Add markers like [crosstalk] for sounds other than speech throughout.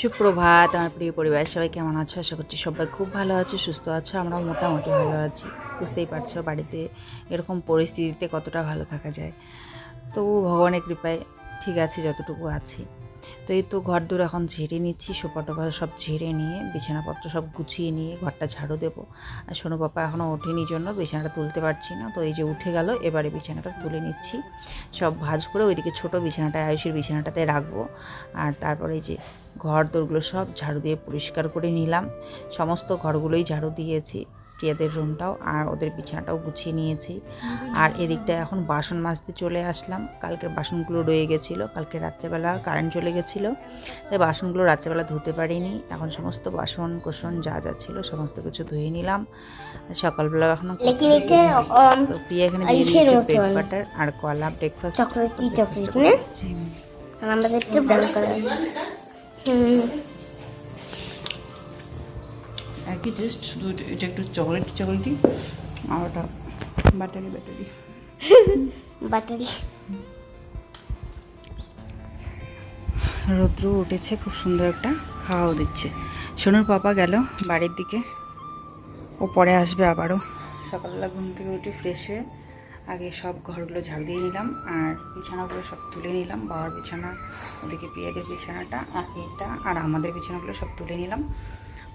সুপ্রভাত, আমার প্রিয় পরিবার সবাই কেমন আছো? আশা করছি সবাই খুব ভালো আছো, সুস্থ আছো। আমরাও মোটামুটি ভালো আছি। বুঝতেই পারছ বাড়িতে এরকম পরিস্থিতিতে কতটা ভালো থাকা যায়। তবু ভগবানের কৃপায় ঠিক আছে, যতটুকু আছি। তো এই তো ঘর দূর এখন ঝেড়ে নিচ্ছি সোপা টোপা সব ঝেড়ে নিয়ে, বিছানাপত্র সব গুছিয়ে নিয়ে ঘরটা ঝাড়ু দেবো। আর সোনু পাপা এখনও ওঠেনি জন্য বিছানাটা তুলতে পারছি না, তো এই যে উঠে গেল, এবারে বিছানাটা তুলে নিচ্ছি। সব ভাজ করে ওইদিকে ছোটো বিছানাটা, আয়ুষের বিছানাটাতে রাখব। আর তারপরে এই যে ঘর দোরগুলো সব ঝাড়ু দিয়ে পরিষ্কার করে নিলাম। সমস্ত ঘরগুলোই ঝাড়ু দিয়েছি। প্রিয়াদের রুমটাও আর ওদের বিছানাটাও গুছিয়ে নিয়েছি। আর এদিকটা এখন বাসন মাজতে চলে আসলাম। কালকের বাসনগুলো রয়ে গেছিল কালকে রাত্রেবেলা কারেন্ট চলে গেছিল। তাই বাসনগুলো রাত্রেবেলা ধুতে পারিনি। এখন সমস্ত বাসন কোষণ যা যা ছিল সমস্ত কিছু ধুয়ে নিলাম। সকালবেলা এখন প্রিয়া এখানে দিয়েছে আর কলা ব্রেকফাস্ট হুম। একই টেস্ট শুধু এটা একটু চকলেট চকলেটি আর ওটা বাটারি বাটারি বাটারি রৌদ্র উঠেছে খুব সুন্দর একটা হাওয়াও দিচ্ছে। সোনুর পাপা গেল বাড়ির দিকে। ও পরে আসবে আবারও। সকালবেলা ঘুম থেকে উঠে ফ্রেশ হয়ে আগে সব ঘরগুলো ঝাড় দিয়ে নিলাম আর বিছানাগুলো সব তুলে নিলাম। বাবার বিছানা ওদিকে পিয়াদের বিছানাটা আর এটা আর আমাদের বিছানাগুলো সব তুলে নিলাম।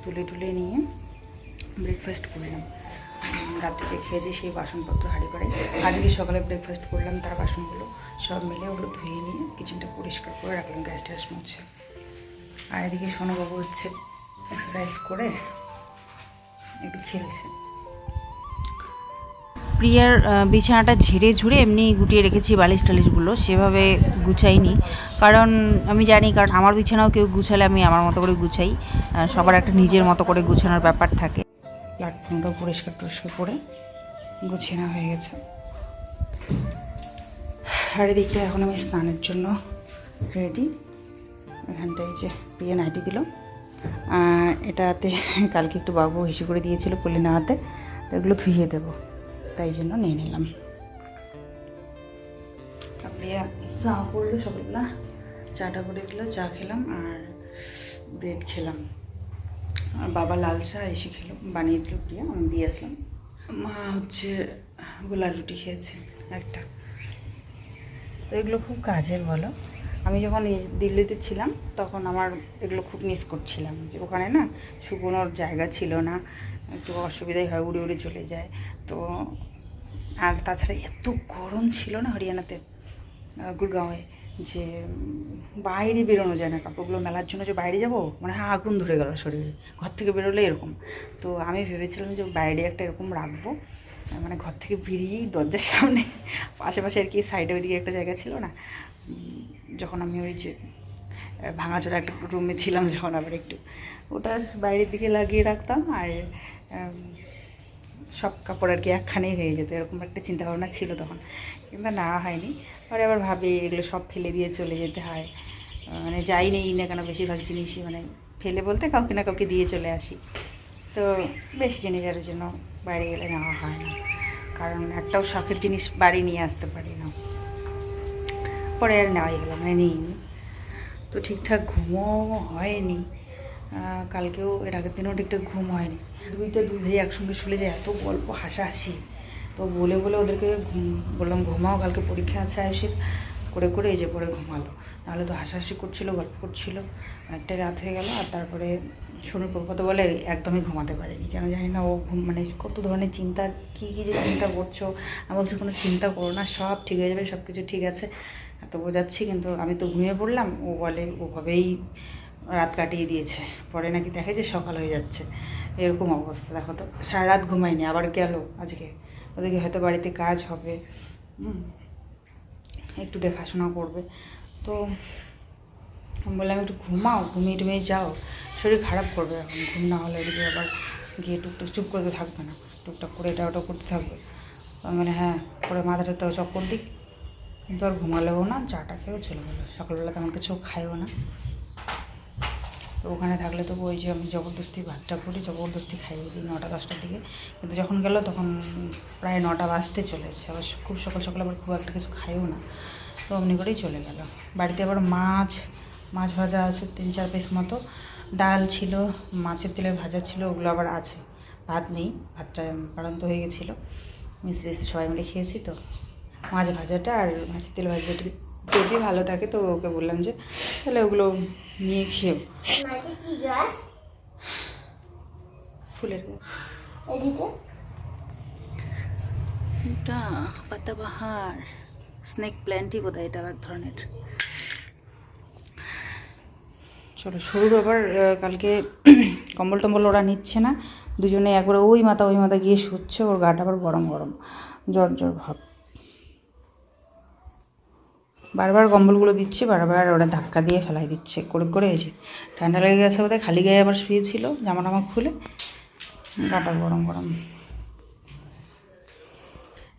তুলে তুলে নিয়ে ব্রেকফাস্ট করলাম রাত্রে যে খেয়েছি সেই বাসনপত্র হাঁড়ি করে আজকে সকালে ব্রেকফাস্ট করলাম, তার বাসনগুলো সব মিলে ওগুলো ধুয়ে নিয়ে কিচেনটা পরিষ্কার করে রাখলাম, গ্যাস ট্যাস মুছে আর এদিকে সোনাবাবু হচ্ছে এক্সারসাইজ করে একটু খেলছে। প্রিয়ার বিছানাটা ঝেড়ে ঝুড়ে এমনি গুটিয়ে রেখেছি বালিশ টালিশগুলো, সেভাবে গুছাইনি। কারণ আমি জানি, কারণ আমার বিছানাও কেউ গুছালে আমি আমার মতো করে গুছাই। সবার একটা নিজের মতো করে গুছানোর ব্যাপার থাকে। প্ল্যাটফর্মটাও পরিষ্কার টরিষ্কার করে গুছিয়ে নেওয়া হয়ে গেছে। আর এদিকটা এখন আমি স্নানের জন্য রেডি এখানটায় যে প্রিয়া নাইটি দিল। এটাতে কালকে একটু বাবু হিসু করে দিয়েছিল পলি নেওয়াতে, তো এগুলো ধুইয়ে দেবো। তাই জন্য নিয়ে নিলাম। চা পড়ল সকালবেলা চাটা করে দিল, চা খেলাম আর ব্রেড খেলাম। আর বাবা লাল চা এসে খেলো, বানিয়ে দিল প্রিয়া, আমি দিয়ে আসলাম। মা হচ্ছে গোলা রুটি খেয়েছে, একটা। তো এগুলো খুব কাজের বলো। আমি যখন দিল্লিতে ছিলাম, তখন আমার এগুলো খুব মিস করছিলাম যে ওখানে না শুকোনোর জায়গা ছিল না, একটু অসুবিধাই হয়, উড়ে উড়ে চলে যায়। তো আর তাছাড়া এত গরম ছিল না হরিয়ানাতে গুড়গাঁওয়ে, যে বাইরে বেরোনো যায় না কাপড়গুলো। মেলার জন্য যে বাইরে যাব মানে হ্যাঁ আগুন ধরে গেল শরীরে। ঘর থেকে বেরোলে এরকম। তো আমি ভেবেছিলাম যে বাইরে একটা এরকম রাখব। মানে ঘর থেকে বেরিয়েই দরজার সামনে, আশেপাশে আর কি সাইডে ওইদিকে একটা জায়গা ছিল না। যখন আমি ওই যে ভাঙাচোরা একটা রুমে ছিলাম যখন আবার একটু। ওটা বাইরের দিকে লাগিয়ে রাখতাম। আর সব কাপড় আর কি একখানেই হয়ে যেত, এরকম একটা চিন্তা ভাবনা ছিল তখন। কিন্তু না, হয়নি। পরে আবার ভাবি এগুলো সব ফেলে দিয়ে চলে যেতে হয়। মানে যাই নেই না কেন, বেশিরভাগ জিনিসই মানে ফেলে বলতে কাউকে না কাউকে দিয়ে চলে আসি। তো বেশি জিনিসের জন্য বাইরে গেলে নেওয়া হয় না। কারণ একটাও শখের জিনিস বাড়ি নিয়ে আসতে পারি না। পরে আর নেওয়াই গেল মানে নিইনি। তো ঠিকঠাক ঘুমও হয়নি। কালকেও, এর আগের দিনও ঠিকঠাক ঘুম হয়নি। দুইটা দুই ভাই একসঙ্গে শুলে যায়, এত গল্প, হাসাহাসি। তো বলে বলে ওদেরকে ঘুম, বললাম, ঘুমাও, কালকে পরীক্ষা আছে এসে করে করে এই যে পরে ঘুমালো। নাহলে তো হাসাহাসি করছিল, গল্প করছিল। একটা রাত হয়ে গেল, আর তারপরে সোনুর প্রপাত বলে, একদমই ঘুমাতে পারেনি। কেন জানি না, ও ঘুম মানে কত ধরনের চিন্তা, কী কী যে চিন্তা করছ? আমি বলছি, কোনো চিন্তা করো না, সব ঠিক হয়ে যাবে সব কিছু ঠিক আছে। তো বোঝাচ্ছি, কিন্তু আমি তো ঘুমিয়ে পড়লাম। ও বলে, ওভাবেই রাত কাটিয়ে দিয়েছে। পরে নাকি দেখে যে সকাল হয়ে যাচ্ছে। এরকম অবস্থা। দেখো তো সারা রাত ঘুমায়নি, আবার গেল আজকে। ওদেরকে হয়তো বাড়িতে কাজ হবে। একটু দেখাশোনা করবে। তো বললাম, একটু ঘুমাও, ঘুমিয়ে টুমিয়ে যাও। শরীর খারাপ করবে এখন। ঘুম না হলে ওদিকে আবার গিয়ে টুকটুক, চুপ করতে থাকবে না। টুকটাক করে এটা ওটা করতে থাকবে। মানে হ্যাঁ করে মাথাটা তো চক্কর দিক। কিন্তু আর ঘুমালেও না, চাটা খেয়েও চলে গেলো। সকালবেলা তেমন কিছু খাইও না। তো ওখানে থাকলে তো ওই যে আমি জবরদস্তি ভাতটা করি, জবরদস্তি খাইয়ে দিই নটা দশটার দিকে। কিন্তু যখন গেল তখন প্রায় নটা বাজতে চলেছে। আবার খুব সকাল সকাল আবার খুব একটা কিছু খাইও না। তো অমনি করেই চলে গেল। বাড়িতে আবার মাছ মাছ ভাজা আছে তিন চার পিস মতো। ডাল ছিল, মাছের তেলের ভাজা ছিল, ওগুলো আবার আছে। ভাত নেই, ভাতটা বাড়ন্ত হয়ে গেছিল। মিস্ত্রি সবাই মিলে খেয়েছি তো। মাছ ভাজাটা আর মাছের তেল ভাজাটা যদি ভালো থাকে তো ওকে বললাম যে তাহলে ওগুলো নিয়ে খেয়েও। গাছ? ফুলের গাছ। এটা পাতাবাহার স্নেক প্ল্যান্টই বোধ হয় এটা এক ধরনের। চলো সরুর আবার কালকে কম্বল টম্বল ওরা নিচ্ছে না। দুজনে একবারে ওই মাথা ওই মাথা গিয়ে শুচ্ছে ওর গাটা আবার গরম গরম। জ্বর জ্বর ভাব। বারবার কম্বলগুলো দিচ্ছে, বারবার ওরা ধাক্কা দিয়ে ফেলাই দিচ্ছে, করে করে এই যে ঠান্ডা লেগে গেছে বোধহয়, খালি গায়ে আবার শুয়েছিল জামা টামা খুলে গাটা গরম গরম।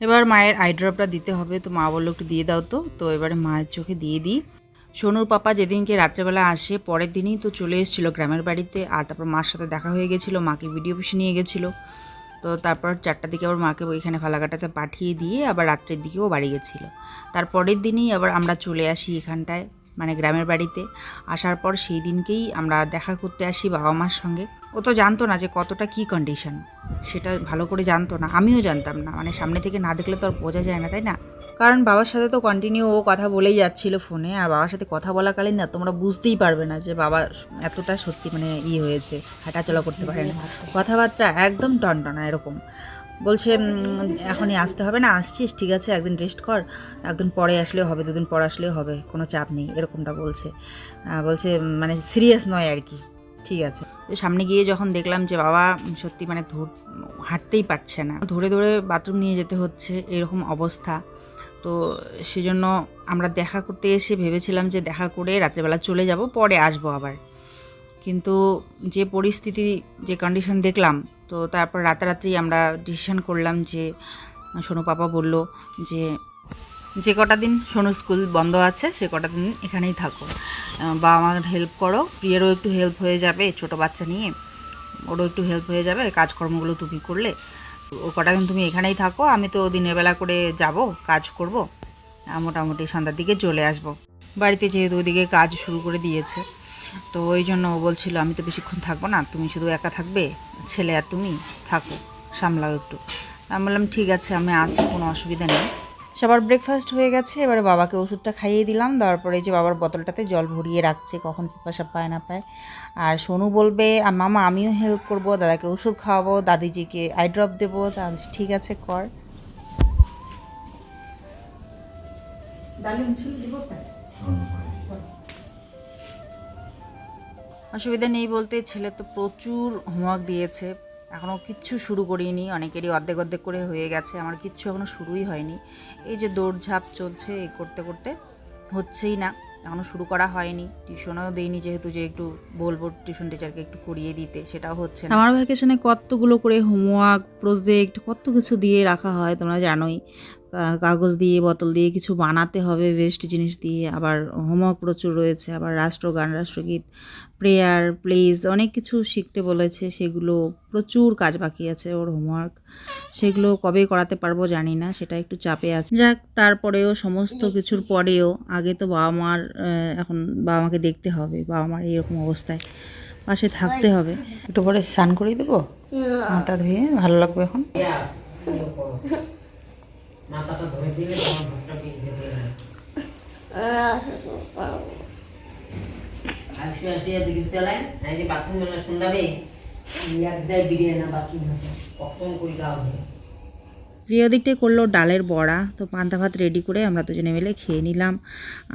এবার মায়ের আই ড্রপটা দিতে হবে, তো মা বলল একটু দিয়ে দাও তো তো এবারে মায়ের চোখে দিয়ে দিই। সোনুর পাপা যেদিনকে রাত্রেবেলা আসে, পরের দিনই তো চলে এসেছিল গ্রামের বাড়িতে, আর তারপর মার সাথে দেখা হয়ে গেছিল, মাকে ভিডিও অফিসে নিয়ে গেছিল। তো তারপর চারটার দিকে আবার মাকে ওইখানে ফালাকাটাতে পাঠিয়ে দিয়ে আবার রাত্রের দিকেও বাড়ি গেছিল। তারপরের দিনেই আবার আমরা চলে আসি এখানটায় মানে গ্রামের বাড়িতে। আসার পর সেই দিনকেই আমরা দেখা করতে আসি বাবা মার সঙ্গে। ও তো জানতো না যে কতটা কি কন্ডিশন সেটা ভালো করে জানতো না। আমিও জানতাম না। মানে সামনে থেকে না দেখলে তো আর বোঝা যায় না, তাই না? কারণ বাবার সাথে তো কন্টিনিউ ও কথা বলেই যাচ্ছিল ফোনে আর বাবার সাথে কথা বলাকালীন না তোমরা বুঝতেই পারবে না যে বাবা এতটা সত্যি মানে ইয়ে হয়েছে, হাঁটাচলা করতে পারে না কথাবার্তা একদম টনটনা এরকম। বলছে এখনই আসতে হবে না, আসছিস, ঠিক আছে, একদিন রেস্ট কর, একদিন পরে আসলেও হবে, দুদিন পর আসলেও হবে, কোনো চাপ নেই, এরকমটা বলছে। বলছে মানে সিরিয়াস নয় আর কি, ঠিক আছে। সামনে গিয়ে যখন দেখলাম যে বাবা সত্যি মানে হাঁটতেই পারছে না, ধরে ধরে বাথরুম নিয়ে যেতে হচ্ছে, এরকম অবস্থা। তো সেজন্য আমরা দেখা করতে এসে ভেবেছিলাম যে দেখা করে রাত্রেবেলা চলে যাব পরে আসব আবার। কিন্তু যে পরিস্থিতি যে কন্ডিশন দেখলাম তো তারপর রাতারাত্রি আমরা ডিসিশন করলাম যে সোনু পাপা বলল যে যে কটা দিন সোনু স্কুল বন্ধ আছে সে কটা দিন এখানেই থাকো। আহ, বাবা মার হেল্প করো প্রিয়েরও একটু হেল্প হয়ে যাবে ছোট বাচ্চা নিয়ে ওরও একটু হেল্প হয়ে যাবে কাজকর্মগুলো তুমি করলে। ও কটা দিন তুমি এখানেই থাকো, আমি তো দিনের বেলা করে যাব, কাজ করব। মোটামুটি সন্ধ্যার দিকে চলে আসব। বাড়িতে যেহেতু ওদিকে কাজ শুরু করে দিয়েছে, তো ওই জন্য ও বলছিল, আমি তো বেশিক্ষণ থাকব না, তুমি শুধু একা থাকবে, ছেলে আর তুমি থাকো, সামলাও একটু। আমি বললাম, ঠিক আছে, আমি আছি, কোনো অসুবিধা নেই। সবার ব্রেকফাস্ট হয়ে গেছে এবারে বাবাকে ওষুধটা খাইয়ে দিলাম দেওয়ার পরে এই যে বাবার বোতলটাতে জল ভরিয়ে রাখছে কখন পিপাসা পায় না পায়। আর সোনু বলবে "আ, মামা আমিও হেল্প করব দাদাকে ওষুধ খাওয়াবো দাদিজিকে আই ড্রপ দেবো। তা ঠিক আছে কর। অসুবিধা নেই বলতে ছেলে তো প্রচুর হোমওয়ার্ক দিয়েছে। এখনও কিচ্ছু শুরু করিনি, অনেকেরই অর্ধেক অর্ধেক করে হয়ে গেছে, আমার কিচ্ছু এখনও শুরুই হয়নি। এই যে দৌড়ঝাঁপ চলছে, এই করতে করতে হচ্ছেই না, এখনও শুরু করা হয়নি। টিউশনও দিইনি যেহেতু যে একটু বলব টিউশন টিচারকে একটু করিয়ে দিতে, সেটাও হচ্ছে আমার ভ্যাকেশনে কতগুলো করে হোমওয়ার্ক প্রজেক্ট কত কিছু দিয়ে রাখা হয় তোমরা জানোই। কাগজ দিয়ে বোতল দিয়ে কিছু বানাতে হবে ওয়েস্ট জিনিস দিয়ে। আবার হোমওয়ার্ক প্রচুর রয়েছে আবার রাষ্ট্রগান রাষ্ট্রগীত প্রেয়ার প্লেজ অনেক কিছু শিখতে বলেছে সেগুলো প্রচুর কাজ বাকি আছে ওর হোমওয়ার্ক। সেগুলো কবে করাতে পারব জানি না সেটা একটু চাপে আছে। যাক তারপরেও সমস্ত কিছুর পরেও আগে তো বাবা মার এখন বাবা মাকে দেখতে হবে বাবা মার এরকম অবস্থায় পাশে থাকতে হবে। একটু পরে স্নান করিয়ে দেবো? মাথা ধুয়ে ভালো লাগবে এখন? মাথাটা ধরে দিলে তোমার আসি আসি দেখিস যে বাথরুম মেলা শুনদাবে এক দেয় বিরিয়ানি বাথরুম কখন কই গাও প্রিয় দিকটাই করল ডালের বড়া। তো পান্তা ভাত রেডি করে আমরা দুজনে মিলে খেয়ে নিলাম।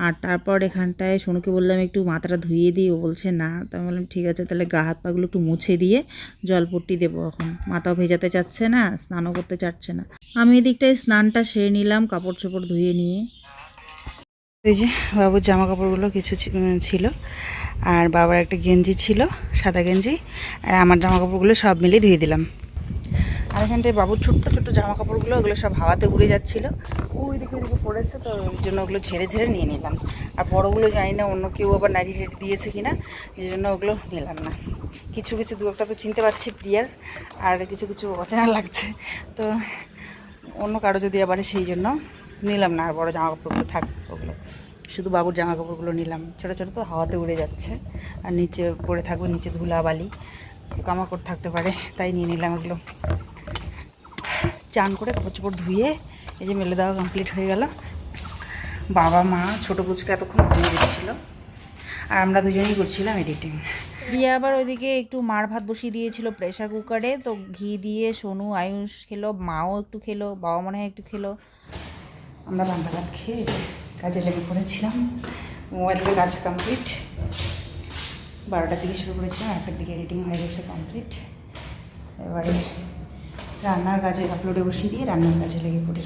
আর তারপর এখানটায় সোনুকে বললাম, একটু মাথাটা ধুইয়ে দিই। ও বলছে, না। তো আমি বললাম, ঠিক আছে, তাহলে গা হাত পাগুলো একটু মুছে দিয়ে জলপট্টি দেবো এখন। মাথাও ভেজাতে চাচ্ছে না, স্নানও করতে চাচ্ছে না। আমি এদিকটায় স্নানটা সেরে নিলাম কাপড় চোপড় ধুয়ে নিয়ে। এই যে বাবুর জামা কাপড়গুলো কিছু ছিল। আর বাবার একটা গেঞ্জি ছিল, সাদা গেঞ্জি। আর আমার জামা কাপড়গুলো সব মিলিয়ে ধুয়ে দিলাম। আর এখানটায় বাবুর ছোট্ট ছোট্ট জামা কাপড়গুলো ওগুলো সব হাওয়াতে উড়ে যাচ্ছিল। ওই দিকে ওইদিকে পড়েছে, তো ওই জন্য ওগুলো ঝেড়ে ঝেড়ে নিয়ে নিলাম। আর বড়োগুলো জানি না, অন্য কেউ আবার নাড়ি রেট দিয়েছে কিনা, এই জন্য ওগুলো নিলাম না। কিছু কিছু দু একটা তো চিনতে পারছি প্রিয়ার, আর কিছু কিছু অচেনা লাগছে। তো অন্য কারও যদি আবার সেই জন্য নিলাম না, আর বড়ো জামা কাপড়গুলো থাক ওগুলো। শুধু বাবুর জামা কাপড়গুলো নিলাম। ছোটো ছোটো তো হাওয়াতে উড়ে যাচ্ছে, আর নিচে পড়ে থাকবে, নিচে ধুলা বালি কামাকড় থাকতে পারে, তাই নিয়ে নিলাম এগুলো। চান করে কাপড় চোপড় ধুয়ে এই যে মেলে দেওয়া কমপ্লিট হয়ে গেল। বাবা, মা, ছোটো পুচকে এতক্ষণ ঘুমিয়ে দিচ্ছিল। আর আমরা দুজনেই করছিলাম এডিটিং দিয়ে আবার ওইদিকে একটু মার ভাত বসিয়ে দিয়েছিল প্রেশার কুকারে তো ঘি দিয়ে সোনু, আয়ুষ খেলো, মাও একটু খেলো, বাবা মনে হয় একটু খেলো। আমরা ভাত খেয়ে কাজে লেগে পড়েছিলাম। মোবাইলের কাজ কমপ্লিট বারোটার দিকে শুরু করেছিলাম, একটার দিকে এডিটিং হয়ে গেছে কমপ্লিট এবারে রান্নার কাজে আপলোডে বসিয়ে দিয়ে রান্নার কাজে লেগে পড়ি।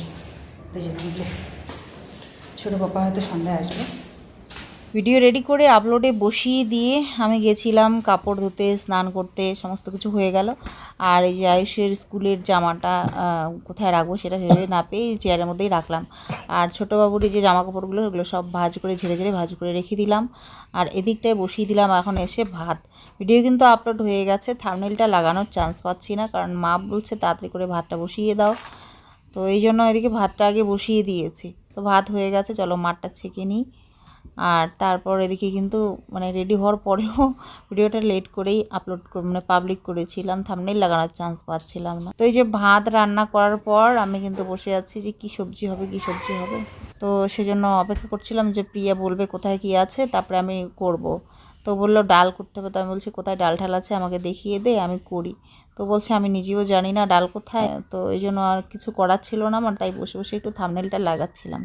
দুজন মিলে ছোটো পাপা হয়তো সন্ধ্যায় আসবে। ভিডিও রেডি করে আপলোডে বসিয়ে দিয়ে আমি গেছিলাম কাপড় ধুতে, স্নান করতে, সমস্ত কিছু হয়ে গেল। আর এই যে আয়ুষের স্কুলের জামাটা কোথায় রাখব সেটা ভেবে না পেয়ে চেয়ারের মধ্যেই রাখলাম। আর ছোটো বাবুর যে জামা কাপড়গুলো, ওগুলো সব ভাজ করে, ঝেড়ে ঝেড়ে ভাজ করে রেখে দিলাম। আর এদিকটায় বসিয়ে দিলাম এখন এসে ভাত। ভিডিও কিন্তু আপলোড হয়ে গেছে থামনেলটা লাগানোর চান্স পাচ্ছি না, কারণ মা বলছে তাড়াতাড়ি করে ভাতটা বসিয়ে দাও। তো এই জন্য এদিকে ভাতটা আগে বসিয়ে দিয়েছি। তো ভাত হয়ে গেছে, চলো মাঠটা ছেঁকে নিই। আর তারপর এদিকে কিন্তু মানে রেডি হওয়ার পরেও [laughs] ভিডিওটা লেট করেই আপলোড মানে পাবলিক করেছিলাম থামনেল লাগানোর চান্স পাচ্ছিলাম না। তো এই যে ভাত রান্না করার পর আমি কিন্তু বসে আছি যে কি সবজি হবে, কি সবজি হবে। তো সেজন্য অপেক্ষা করছিলাম যে প্রিয়া বলবে কোথায় কি আছে, তারপরে আমি করব। তো বলল ডাল করতে হবে, তো আমি বলছি কোথায় ডাল ঠাল আছে আমাকে দেখিয়ে দে, আমি করি। তো বলছে, আমি নিজেও জানি না ডাল কোথায়। তো এই জন্য আর কিছু করার ছিল না আমার, তাই বসে বসে একটু থামনেলটা লাগাচ্ছিলাম।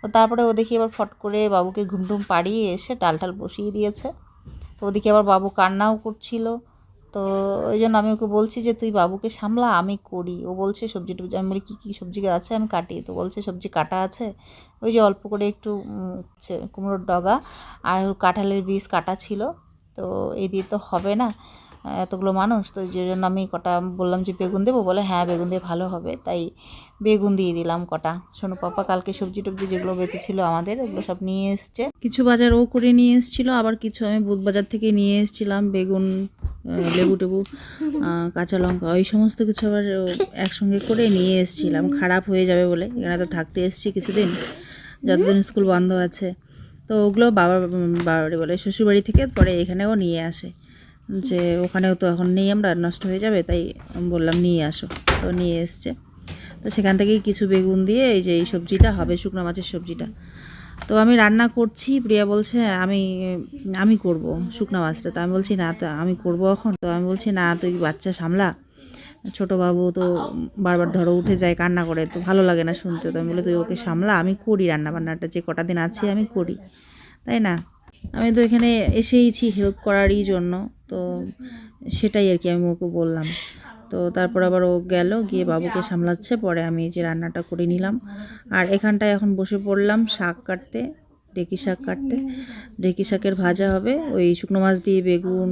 তো তারপরে ও দেখি এবার ফট করে বাবুকে ঘুমটুম পাড়িয়ে এসে ডাল টাল বসিয়ে দিয়েছে। তো ওদিকে আবার বাবু কান্নাও করছিল। তো ওই জন্য আমি ওকে বলছি যে, তুই বাবুকে সামলা, আমি করি। ও বলছে, সবজি টবজি আমি বলি, কী কী সবজি আছে? আমি কাটি। তো বলছে, সবজি কাটা আছে? ওই যে অল্প করে একটু কুমড়োর ডগা আর কাঁঠালের বীজ কাটা ছিল। তো এই দিয়ে তো হবে না। এতগুলো মানুষ, তো যে জন্য আমি কটা বললাম যে বেগুন দেবো, বলে হ্যাঁ বেগুন দিয়ে ভালো হবে। তাই বেগুন দিয়ে দিলাম কটা। শোনো, পাপা কালকে সবজি টবজি যেগুলো বেঁচেছিল আমাদের, ওগুলো সব নিয়ে এসছে। কিছু বাজার ও করে নিয়ে এসেছিল, আবার কিছু আমি বুধ বাজার থেকে নিয়ে এসেছিলাম, বেগুন লেবু টেবু কাঁচা লঙ্কা, ওই সমস্ত কিছু আবার একসঙ্গে করে নিয়ে এসেছিলাম। খারাপ হয়ে যাবে বলে, এখানে তো থাকতে এসেছি কিছুদিন, যতদিন স্কুল বন্ধ আছে। তো ওগুলো বাবা বাবারে বলে, শ্বশুরবাড়ি থেকে পরে এখানেও নিয়ে আসে। যে ওখানেও তো এখন নেই আমরা, নষ্ট হয়ে যাবে, তাই বললাম নিয়ে আসো। তো নিয়ে এসছে। তো সেখান থেকেই কিছু বেগুন দিয়ে এই যে এই সবজিটা হবে, শুকনো মাছের সবজিটা। তো আমি রান্না করছি, প্রিয়া বলছে, আমি আমি করব শুকনো মাছটা। তো আমি বলছি, না, তো আমি করব এখন? তো আমি বলছি, না, তুই বাচ্চা সামলা। ছোটো বাবু তো বারবার ধরো উঠে যায়, কান্না করে, তো ভালো লাগে না শুনতে। তো আমি বলি, তুই ওকে সামলা, আমি করি রান্না বান্নাটা যে কটা দিন আছে আমি করি। তাই না? আমি তো এখানে এসেইছি হেল্প করারই জন্য। তো সেটাই আর কি আমি ওকে বললাম। তো তারপর আবার ও গেল, গিয়ে বাবুকে সামলাচ্ছে, পরে আমি যে রান্নাটা করে নিলাম। আর এখানটায় এখন বসে পড়লাম শাক কাটতে ডেকি শাক কাটতে। ডেকি শাকের ভাজা হবে, ওই শুকনো মাছ দিয়ে বেগুন,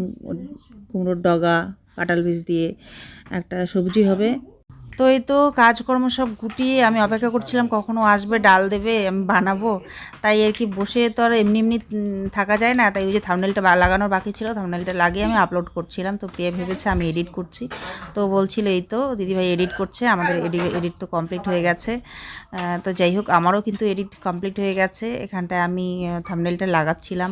কুমড়োর ডগা, কাঁঠাল বীজ দিয়ে একটা সবজি হবে। তো এই তো কাজকর্ম সব গুটিয়ে আমি অপেক্ষা করছিলাম কখনো আসবে, ডাল দেবে, আমি বানাবো। তাই আর কি বসে তো আর এমনি এমনি থাকা যায় না। তাই ওই যে থামনেলটা লাগানোর বাকি ছিল থামনেলটা লাগিয়ে আমি আপলোড করছিলাম। তো প্রিয়া ভেবেছে আমি এডিট করছি। তো বলছিল এই তো, দিদিভাই এডিট করছে, আমাদের এডিট তো কমপ্লিট হয়ে গেছে। তো যাই হোক, আমারও কিন্তু এডিট কমপ্লিট হয়ে গেছে। এখানটায় আমি থামনেলটা লাগাচ্ছিলাম।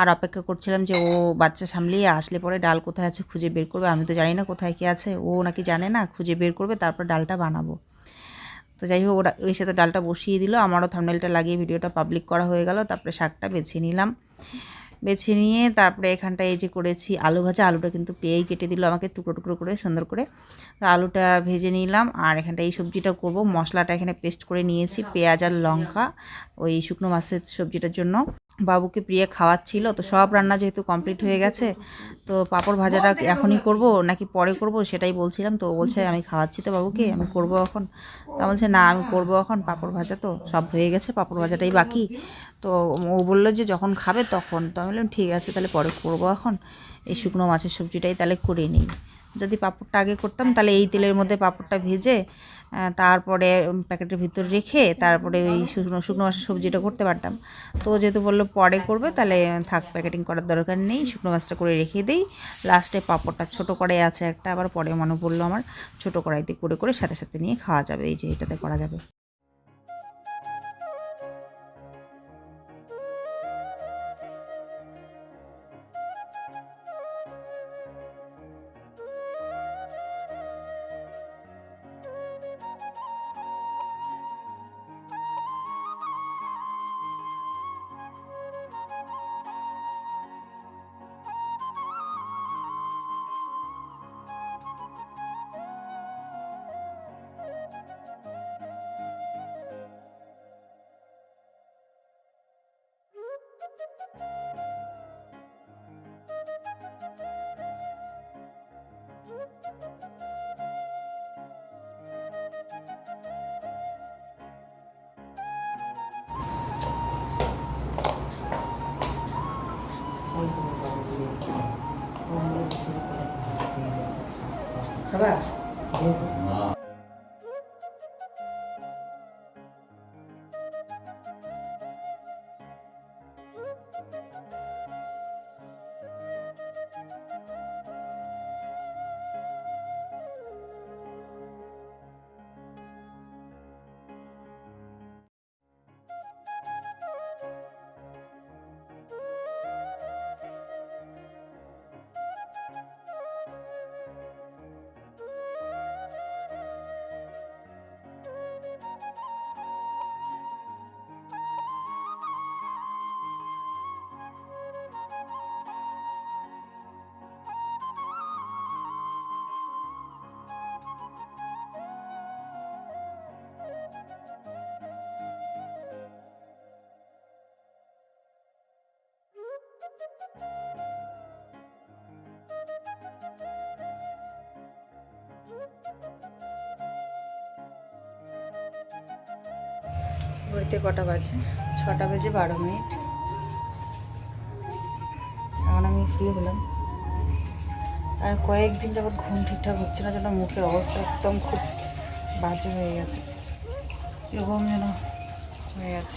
আর অপেক্ষা করছিলাম যে ও বাচ্চা সামলিয়ে আসলে পরে ডাল কোথায় আছে খুঁজে বের করবে। আমি তো জানি না কোথায় কি আছে। ও নাকি জানে না, খুঁজে বের করবে, তারপর ডালটা বানাবো। তো যাই হোক, ওরা ওই সাথে ডালটা বসিয়ে দিল, আমারও থামনেলটা লাগিয়ে ভিডিওটা পাবলিক করা হয়ে গেল, তারপরে শাকটা বেছে নিলাম। বেছে নিয়ে তারপরে এখানটায় এই যে করেছি আলু ভাজা, আলুটা কিন্তু পেয়েই কেটে দিল আমাকে টুকরো টুকরো করে, সুন্দর করে। তো আলুটা ভেজে নিলাম, আর এখানটা এই সবজিটা করব। মশলাটা এখানে পেস্ট করে নিয়েছি, পেঁয়াজ আর লঙ্কা, ওই শুকনো মাছের সবজিটার জন্য। বাবুকে প্রিয়া খাওয়াচ্ছিল। তো সব রান্না যেহেতু কমপ্লিট হয়ে গেছে, তো পাঁপড় ভাজাটা এখনই করব নাকি পরে করব সেটাই বলছিলাম। তো বলছে, আমি খাওয়াচ্ছি তো বাবুকে, আমি করব এখন। তা বলছে, না, আমি করব এখন, পাঁপড় ভাজা তো সব হয়ে গেছে, পাঁপড় ভাজাটাই বাকি। তো ও বলল যে, যখন খাবে তখন। তো আমি বললাম, ঠিক আছে, তাহলে পরে করব এখন। এই শুকনো মাছের সবজিটাই তাহলে করে নিই। যদি পাঁপড়টা আগে করতাম, তাহলে এই তেলের মধ্যে পাঁপড়টা ভেজে তারপরে প্যাকেটের ভিতর রেখে তারপরে ওই শুকনো শুকনো মাছের সবজিটা করতে পারতাম। তো যেহেতু বলল পরে করবে, তাহলে থাক, প্যাকেটিং করার দরকার নেই, শুকনো মাছটা করে রেখে দিই। লাস্টে পাঁপড়টা, ছোটো কড়াই আছে একটা, আবার পরে মনে পড়ল আমার, ছোটো কড়াইতে করে করে সাথে সাথে নিয়ে খাওয়া যাবে, এই যে এটাতে করা যাবে। やば。ঘড়িতে কটা বাজে? ছটা বেজে বারো মিনিট। এখন আমি ফ্রি হলাম আর কয়েকদিন যাবৎ ঘুম ঠিকঠাক হচ্ছে না, যেন মুখের অবস্থা একদম খুব বাজে হয়ে গেছে। এরকম যেন হয়ে গেছে।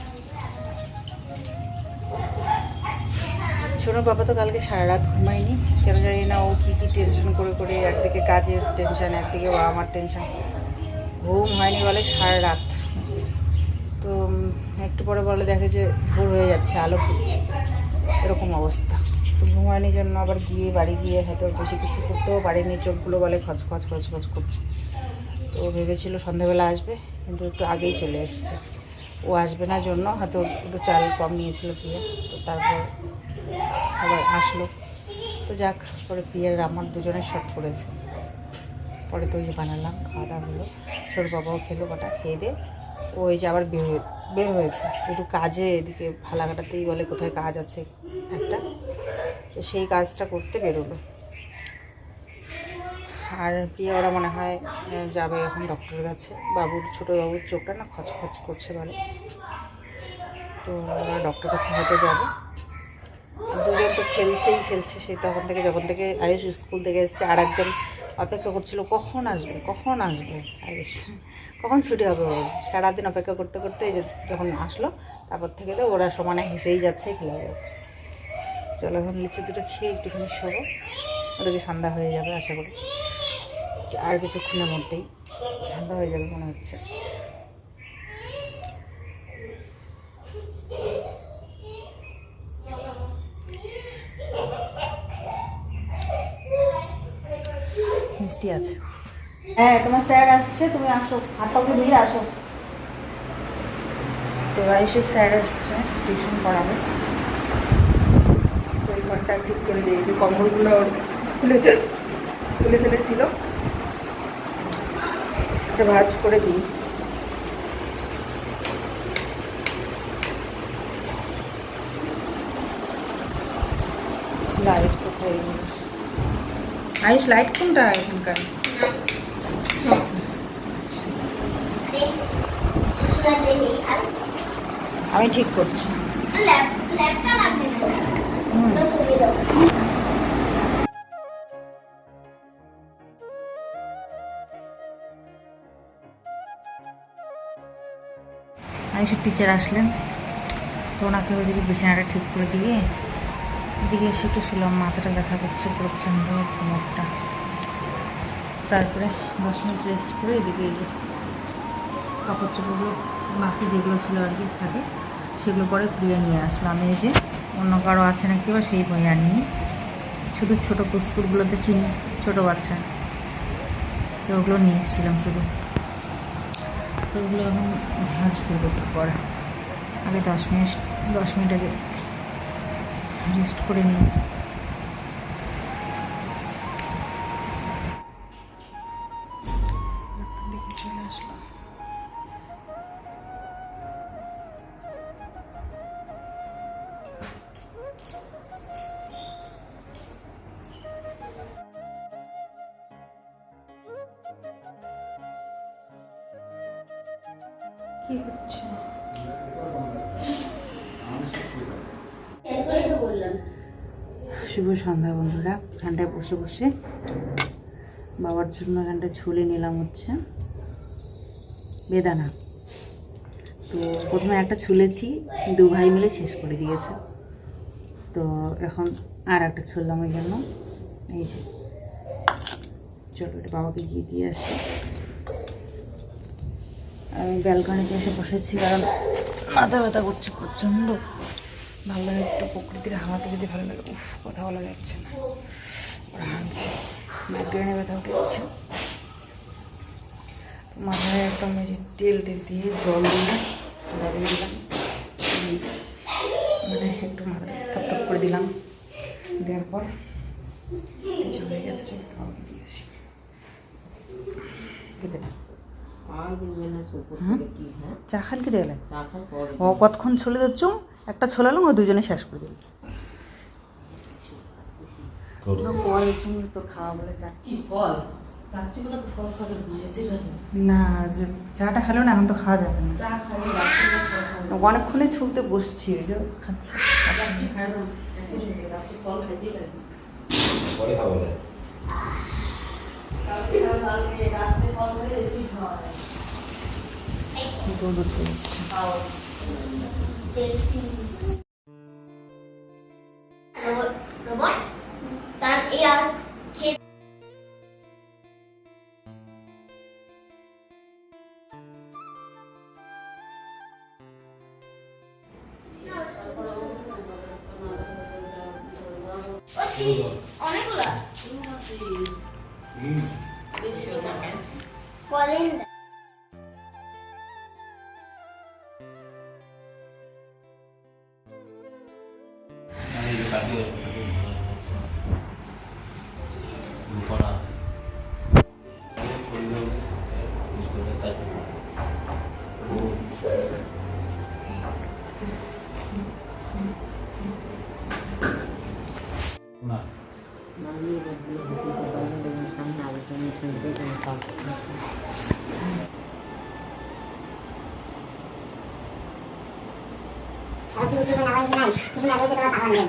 শোনো, বাবা তো কালকে সারা রাত ঘুমায়নি। কেন জানি না ও কী কী টেনশন করে করে একদিকে কাজের টেনশন একদিকে বাবা মার টেনশন ঘুম হয়নি বলে সারা রাত। একটু পরে বলে দেখে যে ভোর হয়ে যাচ্ছে, আলো ফুটছে। এরকম অবস্থা। তো ঘুমায়নি জন্য আবার গিয়ে বাড়ি গিয়ে হয়তো বেশি কিছু করতেও পারেনি, চোখগুলো বলে খচ খচ খচ খচ করছে। তো ভেবেছিল সন্ধ্যাবেলা আসবে, কিন্তু একটু আগেই চলে এসছে। ও আসবে না জন্য, হয়তো একটু চাল কম নিয়েছিল প্রিয়া, তো তারপর আবার আসলো। তো যাক, পরে প্রিয়ার আমার দুজনের শখ করেছে পরে তো ওই বানালাম, খাওয়া দাওয়া হলো। সর বাবাও খেলো, কটা খেয়ে দিয়ে ওই যে আবার বের হয়ে বের হয়েছে। একটু কাজে এদিকে ফালাকাটাতেই বলে কোথায় কাজ আছে একটা। তো সেই কাজটা করতে বেরোলো। আর প্রিয়া ওরা মনে হয় যাবে এখন ডক্টরের কাছে। বাবুর, ছোটো বাবুর চোখটা না খচখচ করছে বলে। তো ওরা ডক্টর কাছে হয়তো যাবে। দুজন তো খেলছেই, খেলছে। সেই তখন থেকে, যখন থেকে আয়ুষ স্কুল থেকে এসছে আর একজন অপেক্ষা করছিল, কখন আসবে? কখন আসবে? কখন ছুটি হবে ওর? সারাদিন অপেক্ষা করতে করতে যে যখন আসলো, তারপর থেকে তো ওরা সমানে হেসেই যাচ্ছে খেলে যাচ্ছে। চলো এখন লিচু দুটো খেয়ে একটুখানি শোবো, ওদেরকে ঠান্ডা হয়ে যাবে আশা করি। আর কিছুক্ষণের মধ্যেই ঠান্ডা হয়ে যাবে মনে হচ্ছে। মিষ্টি আছে। হ্যাঁ তোমার স্যার আসছে তুমি আসো। হাত পাগুলো ধুয়ে আসো। তো আইসে স্যার আসছে টিউশন পড়াবে। তো এই ঘরটা ঠিক করে দিয়ে যে কম্বলগুলো খুলে খুলে ফেলেছিল। ভাজ করে দিই লাইট কোথায় আয়ুষ লাইট কোনটা এখানকার? আমি ঠিক করছি। আয়ুষের টিচার আসলেন। তো ওনাকে ওইদিকে বিছানাটা ঠিক করে দিয়ে এদিকে এসে একটু শুলাম, মাথাটা ব্যথা করছে, প্রচণ্ড কোমরটা। তারপরে দশ মিনিট রেস্ট করে এদিকে এই কাপড় চোপড়গুলো বাকি যেগুলো ছিল আর কি থাকে সেগুলো পরে কুড়িয়ে নিয়ে আসলাম। আমি এই যে অন্য কারও আছে নাকি বা সেই বই আনিনি। শুধু ছোটো পুস্কুরগুলোতে চিনি, ছোটো বাচ্চা। তো ওগুলো নিয়ে এসেছিলাম শুধু। তো ওগুলো এখন ভাজ করব একটু পরে আগে দশ মিনিট দশ মিনিট আগে রেস্ট করে নিই বসে বসে। বাবার জন্য এখানটায় ছুলে নিলাম হচ্ছে। বেদানা। তো প্রথমে একটা ছুলেছি দু ভাই মিলে শেষ করে দিয়েছে। তো এখন আর একটা ছুললাম ওই জন্য। এই যে। চলো বাবাকে গিয়ে দিয়ে আসি। আমি ব্যালকনিতে এসে বসেছি, কারণ মাথা ব্যথা করছে প্রচণ্ড। ভালো লাগে একটু প্রকৃতির হাওয়াতে যদি ভালো লাগে কথা বলা যাচ্ছে না। হানছে মাইগ্রেনে ব্যথা উঠে যাচ্ছে তো মাথায় একদম এই যে তেল টেল দিয়ে জল দিয়ে দাঁড়িয়ে দিলাম। মানে একটু মাথা থপ করে দিলাম। দেওয়ার পর হয়ে গেছে হ্যাঁ? কি চা খাল পরে ও কতক্ষণ ছলে দিচ্ছ একটা ছলালাম ও দুজনে শেষ করে দিল। পরের জন্য তো খাওয়া বলে চা কি ফল? রাত্রিবেলা তো ফল খাবে না এসে না চাটা খেলো না এখন তো খাওয়া যাবে না। চা খাবে রাত্রিবেলা ফল খাবে। অনেকক্ষণে ছুলতে বসছি ওই যে খাচ্ছে। রাত্রি খায় না রাত্রি ফল লাগবে পরে খাব না। রোবট? রোবট তার এই আজ খেয়ে অনেকগুলো কলেন সারা দিন দিন আবার নাই তুমি আগে তোমার নেই।